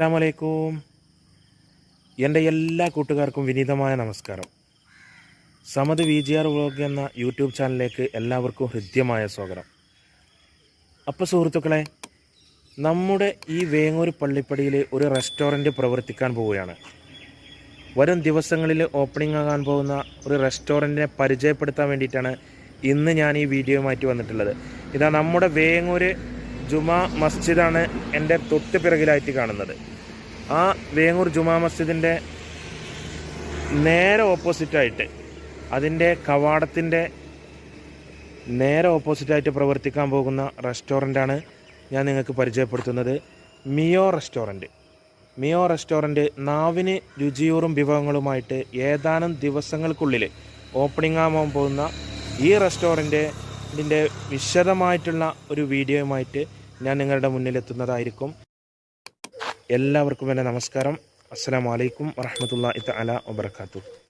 അസ്സാമലൈക്കും എന്റെ എല്ലാ കൂട്ടുകാർക്കും വിനീതമായ നമസ്കാരം. Samath V G R vlog എന്ന യൂട്യൂബ് ചാനലിലേക്ക് എല്ലാവർക്കും ഹൃദ്യമായ സ്വാഗതം. അപ്പോൾ സുഹൃത്തുക്കളെ നമ്മുടെ ഈ വേങ്ങൂർ പള്ളിപ്പടിയിൽ ഒരു റെസ്റ്റോറന്റ് പ്രവർത്തിക്കാൻ പോവുകയാണ്. വരും ദിവസങ്ങളിൽ ഓപ്പണിംഗ് ആകാൻ പോകുന്ന ഒരു റെസ്റ്റോറന്റിനെ പരിചയപ്പെടുത്താൻ വേണ്ടിയിട്ടാണ് ഇന്ന് ഞാൻ ഈ വീഡിയോ മാറ്റി വന്നിട്ടുള്ളത്. ഇതാ നമ്മുടെ വേങ്ങൂർ ജുമാ മസ്ജിദാണ് എന്റെ തൊട്ട് പിറകിലായിട്ട് കാണുന്നത്. ആ വേങ്ങൂർ ജുമാ മസ്ജിദിന്റെ നേരെ ഓപ്പോസിറ്റായിട്ട് അതിന്റെ കവാടത്തിന്റെ നേരെ ഓപ്പോസിറ്റായിട്ട് പ്രവർത്തിക്കാൻ പോകുന്ന റെസ്റ്റോറന്റാണ് ഞാൻ നിങ്ങൾക്ക് പരിചയപ്പെടുത്തുന്നത്. മിയോ റെസ്റ്റോറന്റ് മിയോ റെസ്റ്റോറന്റ് നാവിന് രുചിയൂറും വിഭവങ്ങളുമായിട്ട് ഏതാനും ദിവസങ്ങൾക്കുള്ളിൽ ഓപ്പണിംഗ് ആവാൻ പോകുന്ന ഈ റെസ്റ്റോറന്റിന്റെ വിശദമായിട്ടുള്ള ഒരു വീഡിയോയുമായിട്ട് ഞാൻ നിങ്ങളുടെ മുന്നിലെത്തുന്നതായിരിക്കും എല്ലാവർക്കും എന്റെ നമസ്കാരം. അസ്സാം വലൈക്കും വറഹമത്തുള്ള ഇത്ത അല വബർക്കാത്തു